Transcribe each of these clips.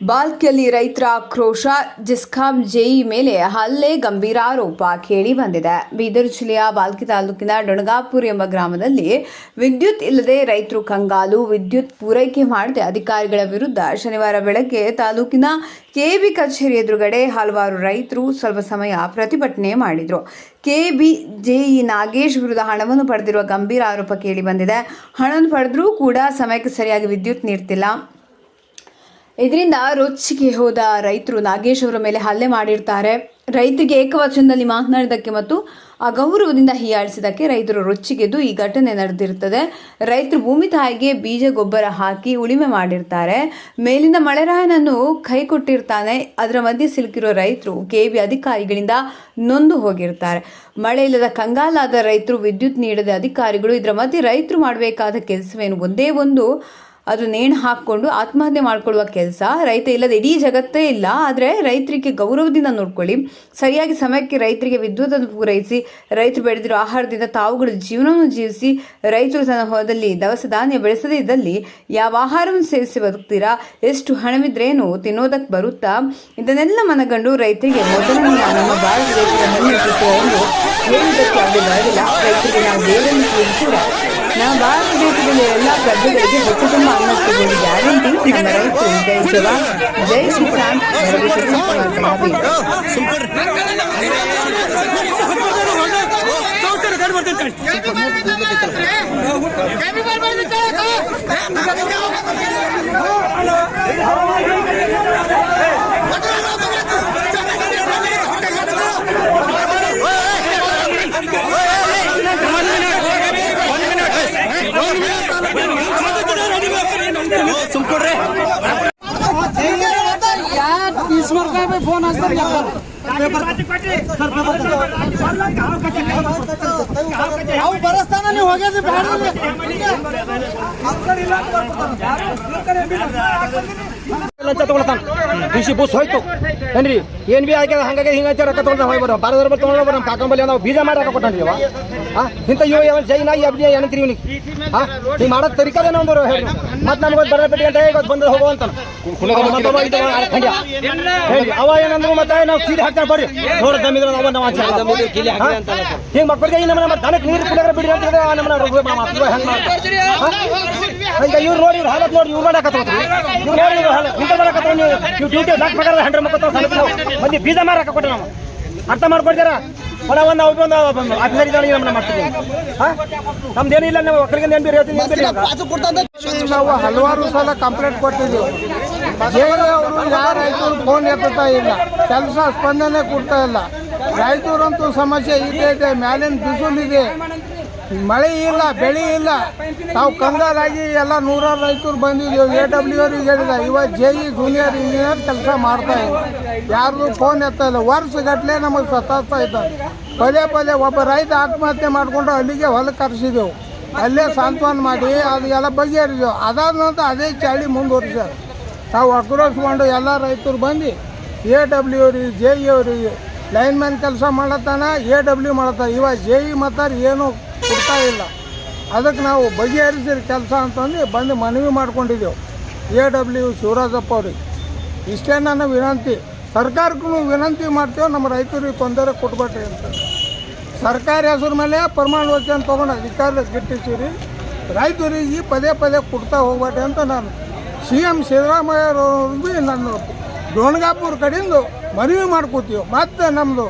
ಬಾಲ್ಕಿಯಲ್ಲಿ ರೈತರ ಆಕ್ರೋಶ, ಜಿಸ್ಕಾಂ ಜೆಇ ಮೇಲೆ ಹಲ್ಲೆ, ಗಂಭೀರ ಆರೋಪ ಕೇಳಿ ಬಂದಿದೆ. ಬೀದರ್ ಜಿಲ್ಲೆಯ ಬಾಲ್ಕಿ ತಾಲೂಕಿನ ಡೊಣಗಾಪುರ್ ಎಂಬ ಗ್ರಾಮದಲ್ಲಿ ವಿದ್ಯುತ್ ಇಲ್ಲದೆ ರೈತರು ಕಂಗಾಲು, ವಿದ್ಯುತ್ ಪೂರೈಕೆ ಮಾಡದೆ ಅಧಿಕಾರಿಗಳ ವಿರುದ್ಧ ಶನಿವಾರ ಬೆಳಗ್ಗೆ ತಾಲೂಕಿನ ಕೆಬಿ ಕಚೇರಿ ಎದುರುಗಡೆ ಹಲವಾರು ರೈತರು ಸ್ವಲ್ಪ ಸಮಯ ಪ್ರತಿಭಟನೆ ಮಾಡಿದರು. ಕೆಬಿ ಜೆಇ ನಾಗೇಶ್ ವಿರುದ್ಧ ಹಣವನ್ನು ಪಡೆದಿರುವ ಗಂಭೀರ ಆರೋಪ ಕೇಳಿ ಬಂದಿದೆ. ಹಣವನ್ನು ಪಡೆದರೂ ಕೂಡ ಸಮಯಕ್ಕೆ ಸರಿಯಾಗಿ ವಿದ್ಯುತ್ ನೀಡ್ತಿಲ್ಲ. ಇದರಿಂದ ರೊಚ್ಚಿಗೆ ಹೋದ ರೈತರು ನಾಗೇಶ್ ಅವರ ಮೇಲೆ ಹಲ್ಲೆ ಮಾಡಿರ್ತಾರೆ. ರೈತರಿಗೆ ಏಕವಚನದಲ್ಲಿ ಮಾತನಾಡಿದ್ದಕ್ಕೆ ಮತ್ತು ಅಗೌರವದಿಂದ ಹೀಯಾಳಿಸಿದ್ದಕ್ಕೆ ರೈತರು ರೊಚ್ಚಿಗೆದ್ದು ಈ ಘಟನೆ ನಡೆದಿರ್ತದೆ ರೈತರು ಭೂಮಿ ತಾಯಿಗೆ ಬೀಜ, ಗೊಬ್ಬರ ಹಾಕಿ ಉಳಿಮೆ ಮಾಡಿರ್ತಾರೆ. ಮೇಲಿನ ಮಳೆರಾಯನನ್ನು ಕೈ ಕೊಟ್ಟಿರ್ತಾನೆ. ಅದರ ಮಧ್ಯೆ ಸಿಲುಕಿರೋ ರೈತರು ಕೆ ಬಿ ಅಧಿಕಾರಿಗಳಿಂದ ನೊಂದು ಹೋಗಿರ್ತಾರೆ. ಮಳೆ ಇಲ್ಲದ ಕಂಗಾಲಾದ ರೈತರು ವಿದ್ಯುತ್ ನೀಡದ ಅಧಿಕಾರಿಗಳು ಇದರ ಮಧ್ಯೆ ರೈತರು ಮಾಡಬೇಕಾದ ಕೆಲಸವೇನು? ಒಂದೇ ಒಂದು ಅದು ನೇಣು ಹಾಕ್ಕೊಂಡು ಆತ್ಮಹತ್ಯೆ ಮಾಡ್ಕೊಳ್ಳುವ ಕೆಲಸ. ರೈತ ಇಲ್ಲದ ಇಡೀ ಜಗತ್ತೇ ಇಲ್ಲ. ಆದರೆ ರೈತರಿಗೆ ಗೌರವದಿಂದ ನೋಡ್ಕೊಳ್ಳಿ. ಸರಿಯಾಗಿ ಸಮಯಕ್ಕೆ ರೈತರಿಗೆ ವಿದ್ಯುತ್ತನ್ನು ಪೂರೈಸಿ, ರೈತರು ಬೆಳೆದಿರೋ ಆಹಾರದಿಂದ ತಾವುಗಳು ಜೀವನವನ್ನು ಜೀವಿಸಿ, ರೈತರು ತನ್ನ ಹೊಲದಲ್ಲಿ ದವಸ ಧಾನ್ಯ ಬೆಳೆಸದೇ ಇದ್ದಲ್ಲಿ ಯಾವ ಆಹಾರವನ್ನು ಸೇವಿಸಿ ಬದುಕ್ತೀರಾ? ಎಷ್ಟು ಹಣವಿದ್ರೇನು ತಿನ್ನೋದಕ್ಕೆ ಬರುತ್ತಾ? ಇದನ್ನೆಲ್ಲ ಮನಗಂಡು ರೈತರಿಗೆ ಮೊದಲನೆಯ ನಮ್ಮ ಭಾರತ ದೇಶದ ಮನೆ ಎಂದು ಹೇಳುವುದಕ್ಕೆ ಬರಲಿಲ್ಲ ರೈತರಿಗೆ ನಾವು ದೇವರನ್ನು ಪೂಜಿಸಿಲ್ಲ ನಮ್ಮ ಭಾರತ ದೇಶದಲ್ಲಿ ಎಲ್ಲ ಪ್ರಜೆಗಳಿಗೆ ಹೊಟ್ಟೆ ತುಂಬ ಅನ್ನ ಸಿಗುವುದು ಗ್ಯಾರಂಟಿ ನಮ್ಮ ರೈತರು ಜೈ ಜವಾನ್ ಜೈ ಕಿಸಾನ್ ಎರಡು ಈಶ್ವರ್ ಸಾಹೇಬ್ ಫೋನ್ ಹಚ್ತಾರೆ ಅವು ಬರಸ್ತಾನ ನೀವು ಹೋಗ್ಯದಿ ಲಂಚ ತಗೊಳ್ತಾನ ಬಿಸಿ ಬುಸ್ ಹೋಯ್ತು. ಏನ್ರಿ ಏನ್ ಬಿ ಆಗ್ಯದ ಹಂಗಾಗಿ ಹಿಂಗೈತೆ ರೊಕ್ಕ ತಗೊಂಡ ಹೋಗಿ ಬರೋ ಬಾರದ್ರ ಬರ್ ತಗೊಂಡ ಬರೋ ಕಾಕಂಬಲ್ಲಿ ನಾವು ಬೀಜ ಮಾಡಿ ರೊಕ್ಕ ಕೊಟ್ಟಾನ್ರಿ ಅವ ಹಾ ಇಂಥ ಇವ ಯಾವ ಜೈನ ಎಬ್ಡಿ ಏನಂತೀರಿ ಇವನಿಗೆ? ಹಾ ನೀವು ತರಿಕದೇ ನಾವು ಬರೋ ಹೇಳಿ ಮತ್ತೆ ನಮ್ಗೆ ಬರೋ ಪೆಟ್ಟಿ ಗಂಟೆ ಇವತ್ತು ಬಂದ್ರೆ ಹೋಗೋ ಅಂತ ಅವ ಏನಂದ್ರು ಮತ್ತೆ ನಾವು ಕೀಲಿ ಹಾಕ್ತಾರೆ ಬರ್ರಿ. ನೋಡಿ ದಮ್ಮಿದ್ರೆ ನಾವು ನಾವು ಹಿಂಗೆ ಮಕ್ಕಳಿಗೆ ನಮ್ಮ ಮತ್ತೆ ದನಕ್ಕೆ ನೀರು ಕುಡಿದ್ರೆ ಬಿಡಿ ಅಂತ ಹೇಳಿದ್ರೆ ಹೆಂಗೆ ಇವ್ರು ನೋಡಿ ಇವ್ರು ಹಾಲತ್ ನೋಡಿ ಇವ್ರು ಮಾಡಕತ್ತವ್ರಿ ಇವ್ರು ನೋಡಿ ಇವ್ರು ಹಾಲತ್. ಇಂತ ಮಾಡಕತ್ತವ ನೀವು. ನೀವು ಡ್ಯೂಟಿ ನಾಲ್ಕು ಪ್ರಕಾರ ಹಂಡ್ರೆಡ್ ಮಕ್ಕಳು ಮಂದಿ ಬೀಜ ಮಾರಕ ಕೊಟ್ಟೆ ನಾವು. ಅರ್ಥ ಮಾಡ್ಕೊಡ್ತೀರಾ ಹೊಲ ಒಂದು ಅವ್ರು ಒಂದು ಆಫೀಸರ್ ಇದ್ದಾವೆ ನಮ್ಮನ್ನ ಮಾಡ್ತೀವಿ ಹಾಂ? ನಮ್ದೇನಿಲ್ಲ ನಾವು ಒಕ್ಕಲಿಗೆ ನೆನ್ಪಿ ಹೇಳ್ತೀನಿ ನೆನ್ಪಿರಿ ನಾವು ಹಲವಾರು ಸಲ ಕಂಪ್ಲೇಂಟ್ ಕೊಟ್ಟಿದ್ದೀವಿ. ಬೇರೆ ಅವರು ಯಾವ ರೈತರು ಫೋನ್ ಎತ್ತುತ್ತಾ ಇಲ್ಲ. ಕೆಲಸ ಸ್ಪಂದನೆ ಕೊಡ್ತಾ ಇಲ್ಲ. ರೈತರಂತೂ ಸಮಸ್ಯೆ ಇದೆ ಇದೆ. ಮ್ಯಾಲಿನ ಬಿಸಿಲಿದೆ. ಮಳೆ ಇಲ್ಲ, ಬೆಳೆ ಇಲ್ಲ. ನಾವು ಕಂಗಾಲಾಗಿ ಎಲ್ಲ ನೂರಾರು ರೈತರು ಬಂದಿದ್ದೀವಿ. ಎ ಡಬ್ಲ್ಯೂ ಅವ್ರಿಗೆ ಹೇಳಿದ, ಇವಾಗ ಜೆ ಇ ಜೂನಿಯರ್ ಇಂಜಿನಿಯರ್ ಕೆಲಸ ಮಾಡ್ತಾ ಇಲ್ಲ ಯಾರ್ದು ಫೋನ್ ಎತ್ತ ಇಲ್ಲ. ವರ್ಷಗಟ್ಟಲೆ ನಮಗೆ ಸತಾಸ್ತಾ ಇದ್ದಾರೆ. ಪದೇ ಪದೇ ಒಬ್ಬ ರೈತ ಆತ್ಮಹತ್ಯೆ ಮಾಡಿಕೊಂಡು ಅಲ್ಲಿಗೆ ಹೊಲ ಕರೆಸಿದೆವು. ಅಲ್ಲೇ ಸಾಂತ್ವನ ಮಾಡಿ ಅದು ಎಲ್ಲ ಬಗೆಹರಿದೆವು. ಅದಾದ ನಂತರ ಅದೇ ಚಾಳಿ ಮುಂದುವರಿಸ್ಯಾರ. ನಾವು ಆಕ್ರೋಶಗೊಂಡು ಎಲ್ಲ ರೈತರು ಬಂದು ಎ ಡಬ್ಲ್ಯೂ ಅವ್ರಿಗೆ ಜೆ ಇ ಅವ್ರಿಗೆ ಲೈನ್ ಮ್ಯಾನ್ ಕೆಲಸ ಮಾಡತ್ತಾನ ಎ ಡಬ್ಲ್ಯೂ ಮಾಡತ್ತಾನೆ. ಇವಾಗ ಜೆ ಇ ಮತ್ತು ಏನು ಕೊಡ್ತಾ ಇಲ್ಲ. ಅದಕ್ಕೆ ನಾವು ಬಗೆಹರಿಸಿದ ಕೆಲಸ ಅಂತಂದು ಬಂದು ಮನವಿ ಮಾಡ್ಕೊಂಡಿದ್ದೆವು. ಎ ಡಬ್ಲ್ಯೂ ಶಿವರಾಜಪ್ಪ ಅವ್ರಿಗೆ. ಇಷ್ಟೇ ನನ್ನ ವಿನಂತಿ. ಸರ್ಕಾರಕ್ಕೂ ವಿನಂತಿ ಮಾಡ್ತೇವೆ, ನಮ್ಮ ರೈತರಿಗೆ ತೊಂದರೆ ಕೊಟ್ಬೇಡ್ರಿ ಅಂತ. ಸರ್ಕಾರಿ ಹೆಸರು ಮೇಲೆ ಪ್ರಮಾಣ ವಚನ ತೊಗೊಂಡು ಅಧಿಕಾರ ಗಿಟ್ಟಿಸಿರಿ. ರೈತರಿಗೆ ಪದೇ ಪದೇ ಕೊಡ್ತಾ ಹೋಗ್ಬೇಡ್ರಿ ಅಂತ ನಾನು ಸಿ ಎಂ ಸಿದ್ದರಾಮಯ್ಯವ್ರಿಗೆ ನನ್ನ ದೋಣಗಾಪುರ ಕಡೆಯಿಂದ ಮನವಿ ಮಾಡ್ಕೋತೀವಿ. ಮತ್ತು ನಮ್ಮದು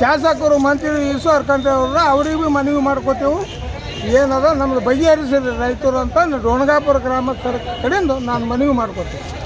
ಶಾಸಕರು ಮಂತ್ರಿ ಈಶ್ವರ್ ಖಂಡ್ರೆ ಅವ್ರ ಅವ್ರಿಗೆ ಮನವಿ ಮಾಡ್ಕೋತೀವಿ. ಏನದ, ನಮ್ದು ಬಗೆಹರಿಸಿದ್ರೆ ರೈತರು ಅಂತ ಡೋಣಗಾಪುರ ಗ್ರಾಮಸ್ಥರ ಕಡೆಯಿಂದ ನಾನು ಮನವಿ ಮಾಡ್ಕೋತೀನಿ